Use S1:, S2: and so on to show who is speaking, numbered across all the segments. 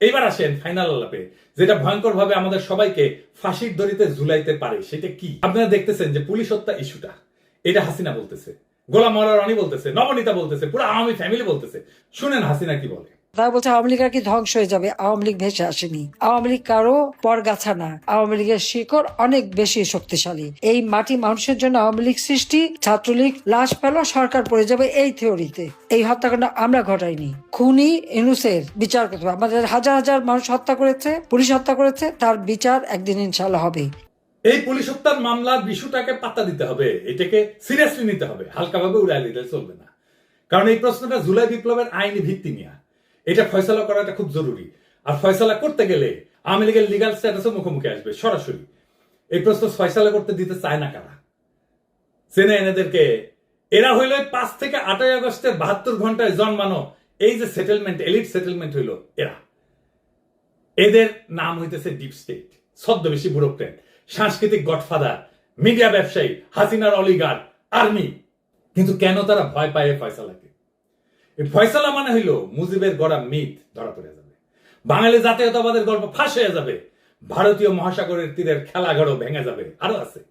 S1: এইবার আসেন ফাইনাল আলাপে, যেটা ভয়ঙ্কর ভাবে আমাদের সবাইকে ফাঁসির দড়িতে ঝুলাইতে পারে, সেটা কি? আপনারা দেখতেছেন যে পুলিশ হত্যা ইস্যুটা। এটা হাসিনা বলতেছে, গোলাম মরা রানী বলতেছে, নবনীতা বলতেছে, পুরো আওয়ামী ফ্যামিলি বলতেছে। শুনেন হাসিনা কি বলে।
S2: তারা বলছে আওয়ামী লীগ আর কি ধ্বংস হয়ে যাবে, আওয়ামী লীগ ভেসে আসেনি। আওয়ামী লীগ কারও পরগাছা না। আওয়ামী লীগের শিকড় অনেক বেশি শক্তিশালী। এই মাটি মানুষের জন্য আওয়ামী লীগ সৃষ্টি, ছাত্রলীগ, লাশ পেল সরকার পড়ে যাবে এই থিওরিতে। এই হত্যাকাণ্ড আমরা ঘটাইনি। খুনি ইনুসের বিচার করতে হবে। আমাদের হাজার হাজার মানুষ হত্যা করেছে, পুলিশ হত্যা করেছে, তার বিচার একদিন ইনশাল্লাহ হবে।
S1: এই পুলিশ হত্যার মামলার বিষয়টাকে পাত্তা দিতে হবে। এটাকে সিরিয়াসলি নিতে হবে। হালকাভাবে উড়াই দিলে চলবে না। কারণ এই প্রশ্নটা জুলাই বিপ্লবের আইনি ভিত্তি নিয়ে। এটা ফয়সলা করাটা খুব জরুরি। আর ফয়সলা করতে গেলে আওয়ামী লীগের লিগাল স্ট্যাটাসের মুখোমুখি আসবে, সরাসরি। এই প্রশ্ন ফয়সলা করতে দিতে চায় না কারা? চেনে এনেদেরকে। এরা হইল পাঁচ থেকে আটই আগস্টের বাহাত্তর ঘন্টায় জন্মানো এই যে সেটেলমেন্ট এলিট সেটেলমেন্ট হইল এরা। এদের নাম হইতেছে ডিপ স্টেট ছদ্মবেশী ব্যুরোক্রেট সাংস্কৃতিক গডফাদার মিডিয়া ব্যবসায়ী, হাসিনার অলিগার আর্মি কিন্তু কেন তারা ভয় পায় ফয়সালাকে? ফয়সালা মানে হইল মুজিবের গড়া মিথ, ধরা পড়ে যাবে। বাঙালি জাতীয়তাবাদের গল্প ফাঁস হয়ে যাবে। ভারতীয় মহাসাগরের তীরের খেলাঘরও ভেঙে যাবে। আরও আছে।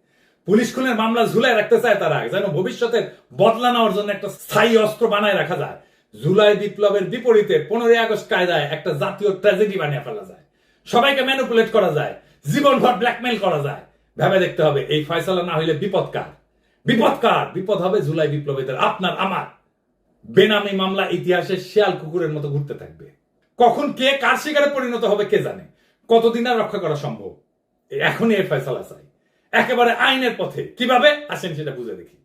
S1: পুলিশ খুনের মামলা ঝুলাই রাখতে চায় তারা, যেন ভবিষ্যতের বদলা নেওয়ার জন্য একটা স্থায়ী অস্ত্র বানায় রাখা যায়। জুলাই বিপ্লবের বিপরীতে পনেরোই আগস্ট কায়দায় একটা জাতীয় ট্র্যাজেডি বানিয়ে ফেলা যায়। সবাইকে ম্যানুপুলেট করা যায়। জীবনভর ব্ল্যাকমেল করা যায়। ভেবে দেখতে হবে, এই ফয়সালা না হইলে বিপদকার বিপদকার বিপদ হবে জুলাই বিপ্লবীদের আপনার, আমার। বেনামি মামলা ইতিহাসের শিয়াল কুকুরের মতো ঘুরতে থাকবে। কখন কে কার শিকারে পরিণত হবে কে জানে? কতদিন আর রক্ষা করা সম্ভব? এখনই এর ফয়সালা চাই। একেবারে আইনের পথে। কীভাবে? আসেন সেটা বুঝে দেখি।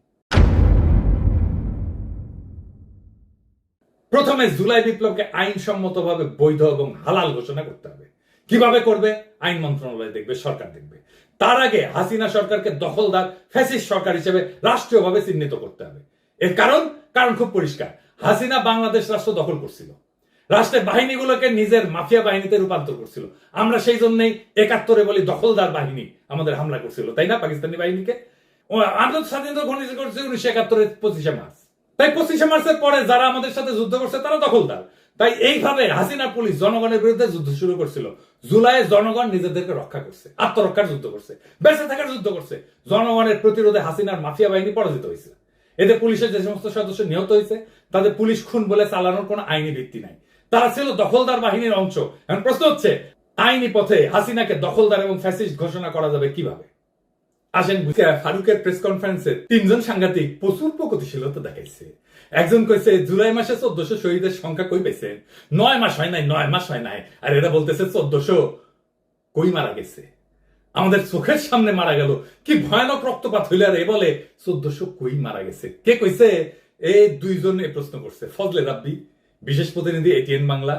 S1: প্রথমে জুলাই বিপ্লবকে আইনসম্মতভাবে বৈধ এবং হালাল ঘোষণা করতে হবে। কীভাবে করবে? আইন মন্ত্রণালয় দেখবে, সরকার দেখবে। তার আগে হাসিনা সরকারকে দখলদার ফ্যাসিস্ট সরকার হিসেবে রাষ্ট্রীয়ভাবে চিহ্নিত করতে হবে। এর কারণ? কারণ খুব পরিষ্কার। হাসিনা বাংলাদেশ রাষ্ট্র দখল করছিল। রাষ্ট্রের বাহিনীগুলোকে নিজের মাফিয়া বাহিনীতে রূপান্তর করছিল। আমরা সেই জন্যই একাত্তরে বলি দখলদার বাহিনী আমাদের হামলা করছিল, তাই না, পাকিস্তানি বাহিনীকে? আন্তর্জাতিক স্বাধীনতা ঘোষণা করছে উনিশশো একাত্তরের পঁচিশে মার্চ। তাই পঁচিশে মার্চের পরে যারা আমাদের সাথে যুদ্ধ করছে তারা দখলদার। তাই এইভাবে হাসিনা পুলিশ জনগণের বিরুদ্ধে যুদ্ধ শুরু করছিল। জুলাইয়ে জনগণ নিজেদেরকে রক্ষা করছে, আত্মরক্ষার যুদ্ধ করছে, বেঁচে থাকার যুদ্ধ করছে। জনগণের প্রতিরোধে হাসিনার মাফিয়া বাহিনী পরাজিত হয়েছে। এতে পুলিশের যে সমস্ত সদস্য নিহত হয়েছে, তাদের পুলিশ খুন বলে চালানোর কোনো আইনি ভিত্তি নাই। তারা ছিল দখলদার বাহিনীর অংশ। এখন প্রশ্ন হচ্ছে, আইনি পথে হাসিনাকে দখলদার এবং ফ্যাসিস্ট ঘোষণা করা যাবে কীভাবে? আসেন ফারুকের প্রেস কনফারেন্সে তিনজন সাংঘাতিক প্রচুর প্রগতিশীলতা দেখাইছে। একজন কইছে, জুলাই মাসে চোদ্দশো শহীদের সংখ্যা কই পেয়েছেন নয় মাস হয় নাই, নয় মাস হয় নাই। আর এরা বলতেছে, চোদ্দশো কই মারা গেছে? আমাদের চোখের সামনে মারা গেল। কি ভয়ানক রক্তপাত হইলে এ বলে চোদ্দশো কই মারা গেছে। কে কইছে? এই দুইজন এ প্রশ্ন করছে। ফজলে রাব্বি, বিশেষ প্রতিনিধি এটিএন বাংলা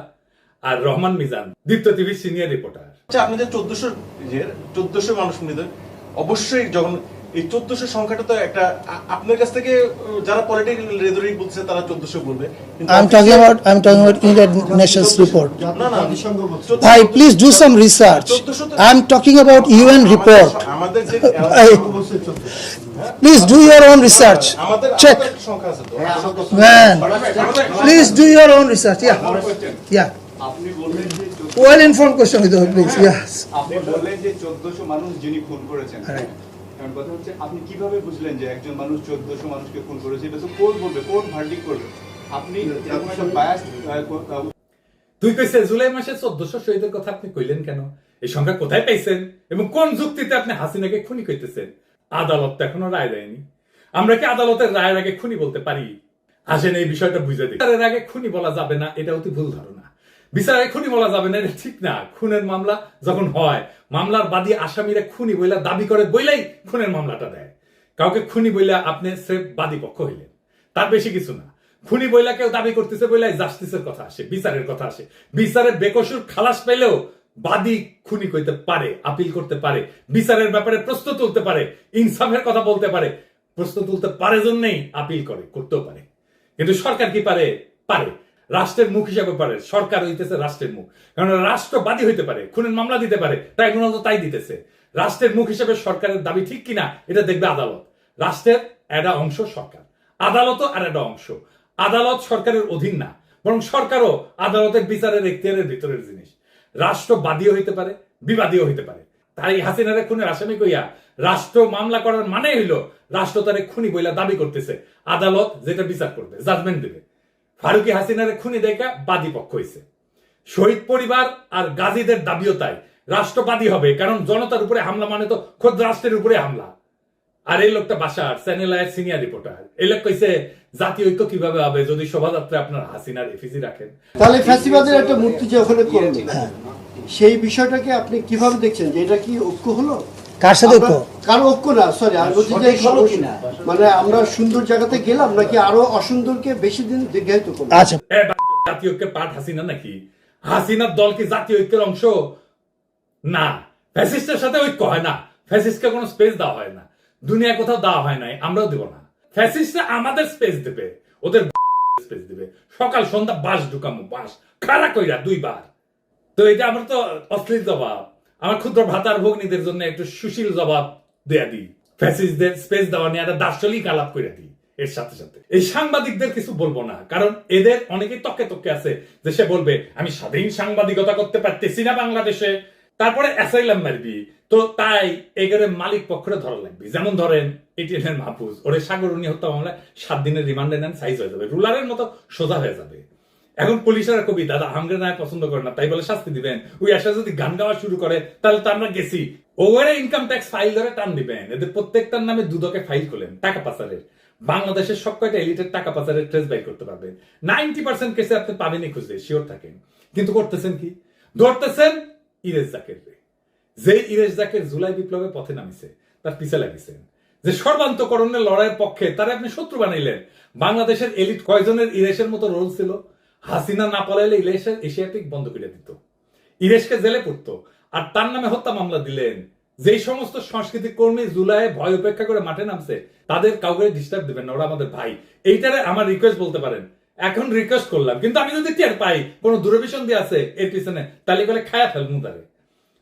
S1: আর রহমান মিজান, দীপ্ত টিভির সিনিয়র রিপোর্টার।
S3: আচ্ছা আপনি যে চোদ্দশো চোদ্দশো মানুষ অবশ্যই যখন এই চোদ্দশো সংখ্যাটা তো একটা আপনার কাছ থেকে যারা পলিটিক্যাল রেদরিং বলছে তারা চোদ্দশো বলবে কিন্তু
S4: I'm talking
S3: official-
S4: about I'm talking about United Nations report.
S3: না না
S4: I please do some research. I'm talking about UN report.
S3: আমাদের যে
S4: I- Please do your own research.
S3: আমাদের
S4: Check.
S3: আমাদের একটা সংখ্যা আছে তো
S4: Man, please do your own research. Yeah, yeah.
S5: আপনি বললেন যে
S4: question with you, please. Yes.
S5: আপনি বললেন যে চোদ্দশো মানুষ যিনি খুন করেছেন. কারণ কথা হচ্ছে আপনি কীভাবে বুঝলেন যে একজন মানুষ চোদ্দশো মানুষকে খুন করেছে? এটা তো কোর্ট বলবে কোর্ট ভার্ডিক করবে? আপনি
S1: তুই কইছে জুলাই মাসে চোদ্দশো শহীদের কথা আপনি কইলেন কেন? এই সংখ্যা কোথায় পাইছেন? এবং কোন যুক্তিতে আপনি হাসিনাকে খুনি কইতেছেন? আদালত তো এখনও রায় দেয়নি। আমরা কি আদালতের রায়ের আগে খুনি বলতে পারি? আসেন এই বিষয়টা বুঝে দিই বিচারের আগে খুনি বলা যাবে না এটা অতি ভুল ধারণা। বিচারে খুনি বলা যাবে না, এটা ঠিক না। খুনের মামলা যখন হয়, মামলার বাদী আসামিরা খুনি বইলা দাবি করে বইলাই খুনের মামলাটা দেয়। কাউকে খুনি বইলা আপনি স্রেফ বাদী পক্ষ হইলেন। তার বেশি কিছু না। খুনি বইলা কেউ দাবি করতেছে, বইলাই জাস্টিসের কথা আসে, বিচারের কথা আসে। বিচারে বেকসুর খালাস পেলেও বাদী খুনি কইতে পারে, আপিল করতে পারে, বিচারের ব্যাপারে প্রশ্ন তুলতে পারে, ইনসাফের কথা বলতে পারে। প্রশ্ন তুলতে পারে জন্যই আপিল করে, করতেও পারে। কিন্তু সরকার কি পারে? পারে। রাষ্ট্রের মুখ হিসাবে পারে, সরকার হইতেছে রাষ্ট্রের মুখ। কারণ রাষ্ট্রবাদী হইতে পারে, খুনের মামলা দিতে পারে, ট্রাইব্যুনাল তো তাই দিতেছে। রাষ্ট্রের মুখ হিসেবে সরকারের দাবি ঠিক কিনা, এটা দেখবে আদালত। রাষ্ট্রের একটা অংশ সরকার। আদালতও আর একটা অংশ। আদালত সরকারের অধীন না, বরং সরকারও আদালতের বিচারের এখতিয়ারের ভিতরের জিনিস। রাষ্ট্রবাদীও হইতে পারে, বিবাদীও হইতে পারে। তাই হাসিনারে খুনের আসামি কইয়া রাষ্ট্র মামলা করার মানে হইল, রাষ্ট্র তারে খুনি বইলা দাবি করতেছে। আদালত যেটা বিচার করবে জাজমেন্ট দেবে। ফারুকি হাসিনারে খুনি দেখা বাদী পক্ষ হইছে শহীদ পরিবার আর গাজীদের দাবিও তাই। রাষ্ট্রবাদী হবে, কারণ জনতার উপরে হামলা মানে তো খোদ রাষ্ট্রের উপরে হামলা। আর এই লোকটা বাসার চ্যানেল আয়ের সিনিয়র রিপোর্টার এই লোক কইছে, জাতীয় ঐক্য কীভাবে হবে যদি শোভাযাত্রা আপনার হাসিনার এফিসি রাখেন?
S6: তাহলে ফ্যাসিবাদের একটা মূর্তি যে ওখানে করল সেই বিষয়টাকে আপনি কীভাবে দেখছেন যে এটা কি ঐক্য হলো?
S4: কার সাথে ঐক্য?
S6: কারও ঐক্য না সরি আর বলছি যে মানে আমরা সুন্দর জায়গাতে গেলাম নাকি আরও অসুন্দরকে বেশি দিন দীর্ঘায়িত করব?
S4: আচ্ছা।
S1: জাতীয় ঐক্যের পাঠ হাসিনা নাকি? হাসিনার দল কি জাতীয় ঐক্যের অংশ? না। ফ্যাসিস্টের সাথে ঐক্য হয় না। ফ্যাসিস্টকে কোনো স্পেস দেওয়া হয় না। দুনিয়া কোথাও দেওয়া হয় নাই আমরাও দেব না। ফ্যাসিস্টরা আমাদের স্পেস দেবে। ওদের স্পেস দেবে। সকাল সন্ধ্যা বাস ঢুকামো বাস। খাড়া কইরা দুইবার। তো এটা আমার তো অশ্লীল জবাব। আমার ক্ষুদ্র ভাতার ভগ্নীদের জন্য একটু সুশীল জবাব দেয়া দিই। ফ্যাসিস্টদের স্পেস দেওয়া নিয়ে একটা দার্শনিক আলাপ করে দিই, এর সাথে সাথে। এই সাংবাদিকদের কিছু বলব না, কারণ এদের অনেকেই তকে তকে আছে যে সে বলবে, আমি স্বাধীন সাংবাদিকতা করতে পারতেছি না বাংলাদেশে। তারপরে অ্যাসাইলাম মারবি। তো তাই এগারে মালিক পক্ষরে ধরা লাগবে। যেমন ধরেন এটিএন মাহফুজ, ওরে সাগর উনি হত্যা মামলায় সাত দিনের রিমান্ডে নেন সাইজ হয়ে যাবে। রুলারের মতো সোজা হয়ে যাবে। এখন পুলিশের কবি, দাদা হাঙ্গরে না পছন্দ করে না, তাই বলে শাস্তি দিবেন। ওই আশা যদি গান গাওয়া শুরু করে, তাহলে তো আমরা গেছি। ওভারে ইনকাম ট্যাক্স ফাইল ধরে টান দিবেন। এদের প্রত্যেকটার নামে দুদকে ফাইল করলেন টাকা পাচারের। বাংলাদেশের সব কয়টা এলিটের টাকা পাচারের ট্রেস বাই করতে পারবেন নাইনটি পার্সেন্ট কেসে আপনি পাবেনই খুঁজে শিওর থাকেন। কিন্তু করতেছেন কি? ধরতেছেন ইরেজ জাকের যে ইরেজ জাকের জুলাই বিপ্লবে পথে নামিছে, তার পিছে লাগিয়েছেন যে সর্বান্তকরণের লড়াইয়ের পক্ষে তারা আপনি শত্রু বানাইলেন। বাংলাদেশের এলিট কয়জনের ইরেশের মতো রোল ছিল? হাসিনা না পালাইলে ইলেশের এশিয়াটিক বন্ধ করে দিত। ইরেশকে জেলে পড়তো। আর তার নামে হত্যা মামলা দিলেন। যেই সমস্ত সাংস্কৃতিক কর্মী জুলাই ভয় উপেক্ষা করে মাঠে নামছে, তাদের কাউকে ডিস্টার্ব দিবেন না, ওরা আমাদের ভাই। এইটারে আমার রিকোয়েস্ট বলতে পারেন। এখন রিকোয়েস্ট করলাম, কিন্তু আমি যদি টের পাই, কোনো দূরভিশন দিয়ে আছে এর পিছনে, তাহলে করে খায়া ফেলমু তারে।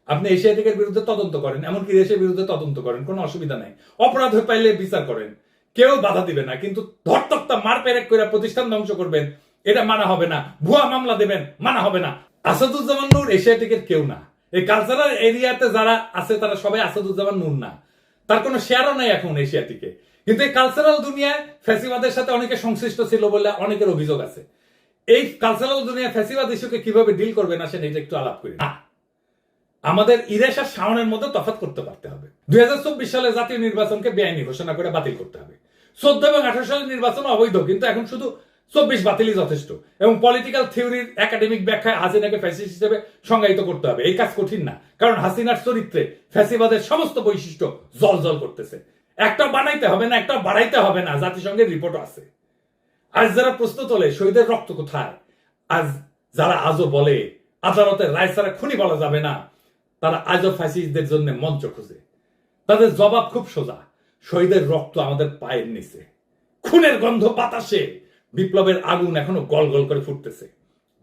S1: আপনি এশিয়াটিকের বিরুদ্ধে তদন্ত করেন, এমনকি দেশের বিরুদ্ধে তদন্ত করেন, কোনো অসুবিধা নাই। অপরাধ পাইলে বিচার করেন। কেউ বাধা দিবে না, কিন্তু ধরতক্তা মার পেরেক করে প্রতিষ্ঠান ধ্বংস করবেন এটা মানা হবে না। ভুয়া মামলা দেবেন, মানা হবে না। আসাদুজ্জামান নূর এশিয়াটিকের কেউ না। এই কালচারাল এরিয়াতে যারা আছে, তারা সবাই আসাদুজ্জামান নূর না। তার কোনো শেয়ারও নাই এখন এশিয়াটিকে কিন্তু এই কালচারাল দুনিয়ায় ফ্যাসিবাদের সাথে অনেকে সংশ্লিষ্ট ছিল বলে অনেকের অভিযোগ আছে। এই কালচারাল দুনিয়া ফ্যাসিবাদ ইস্যুকে কীভাবে ডিল করবেন আসেন এটা একটু আলাপ করি। না। আমাদের ইরেশ আর শাওনের মধ্যে তফাৎ করতে পারতে হবে। দুই হাজার চব্বিশ সালে জাতীয় নির্বাচনকে বেআইনি ঘোষণা করে বাতিল করতে হবে। চোদ্দ এবং আঠারো সালের নির্বাচন অবৈধ, কিন্তু এখন শুধু চব্বিশ বাতিলই যথেষ্ট। এবং পলিটিক্যাল থিওরির একাডেমিক ব্যাখ্যায় হাসিনাকে ফ্যাসিস্ট হিসেবে সংজ্ঞায়িত করতে হবে। এই কাজ কঠিন না। কারণ হাসিনার চরিত্রে ফ্যাসিবাদের সমস্ত বৈশিষ্ট্য জল জল করতেছে। একটা বানাইতে হবে না, একটা বাড়াইতে হবে না, জাতিসংঘের রিপোর্ট আছে। আজ যারা প্রশ্ন তোলে, শহীদের রক্ত কোথায়? আজ যারা আজও বলে, আদালতের রায় ছাড়া খুনি বলা যাবে না, তারা আজও ফ্যাসিস্টদের জন্য মঞ্চ খুঁজে। তাদের জবাব খুব সোজা, শহীদের রক্ত আমাদের পায়ের নিচে। খুনের গন্ধ বাতাসে। বিপ্লবের আগুন এখনও গল গল করে ফুটতেছে।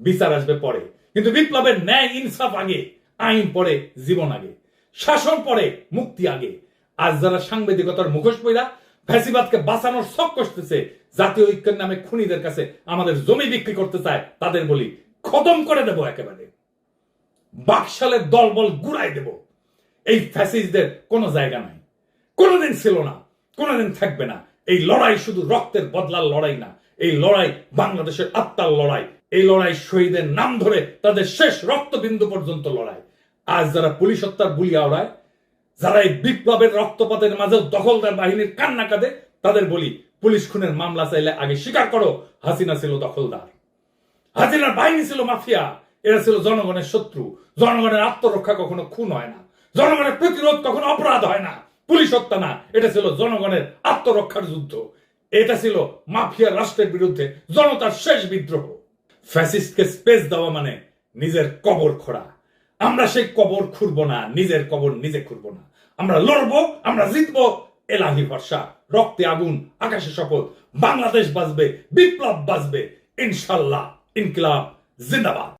S1: বিচার আসবে পরে। কিন্তু বিপ্লবের ন্যায় ইনসাফ আগে, আইন পরে, জীবন আগে। শাসন পরে, মুক্তি আগে। আজ যারা সাংবাদিকতার মুখোশ পইরা ফ্যাসিবাদকে বাঁচানোর সব কষতেছে, জাতীয় ঐক্যের নামে খুনিদের কাছে আমাদের জমি বিক্রি করতে চায়, তাদের বলি, খতম করে দেব একেবারে। বাকশালের দলবল গুড়াই দেব। এই ফ্যাসিস্টদের কোনো জায়গা নাই। কোনোদিন ছিল না, কোনোদিন থাকবে না। এই লড়াই শুধু রক্তের বদলার লড়াই না। এই লড়াই বাংলাদেশের আত্মার লড়াই। এই লড়াই শহীদের নাম ধরে তাদের শেষ রক্তবিন্দু পর্যন্ত লড়াই। আজ যারা পুলিশ হত্যার বুলিয়া ওড়ায় যারা এই বিপ্লবের রক্তপাতের মাঝেও দখলদার বাহিনীর কান্না কাঁদে, তাদের বলি, পুলিশ খুনের মামলা চাইলে আগে স্বীকার করো, হাসিনা ছিল দখলদার। হাসিনার বাহিনী ছিল মাফিয়া, এরা ছিল জনগণের শত্রু। জনগণের আত্মরক্ষা কখনো খুন হয় না। জনগণের প্রতিরোধ কখনো অপরাধ হয় না। পুলিশ হত্যা না, এটা ছিল জনগণের আত্মরক্ষার যুদ্ধ। এটা ছিল মাফিয়া রাষ্ট্রের বিরুদ্ধে জনতার শেষ বিদ্রোহ। ফ্যাসিস্টকে স্পেস দেওয়া মানে নিজের কবর খোঁড়া। আমরা সেই কবর খুঁড়বো না, নিজের কবর নিজে খুঁড়বো না। আমরা লড়বো, আমরা জিতবো, এলাহি ভরসা, রক্তে আগুন, আকাশে শপথ, বাংলাদেশ বাঁচবে, বিপ্লব বাঁচবে, ইনশাল্লাহ, ইনকিলাব, জিন্দাবাদ।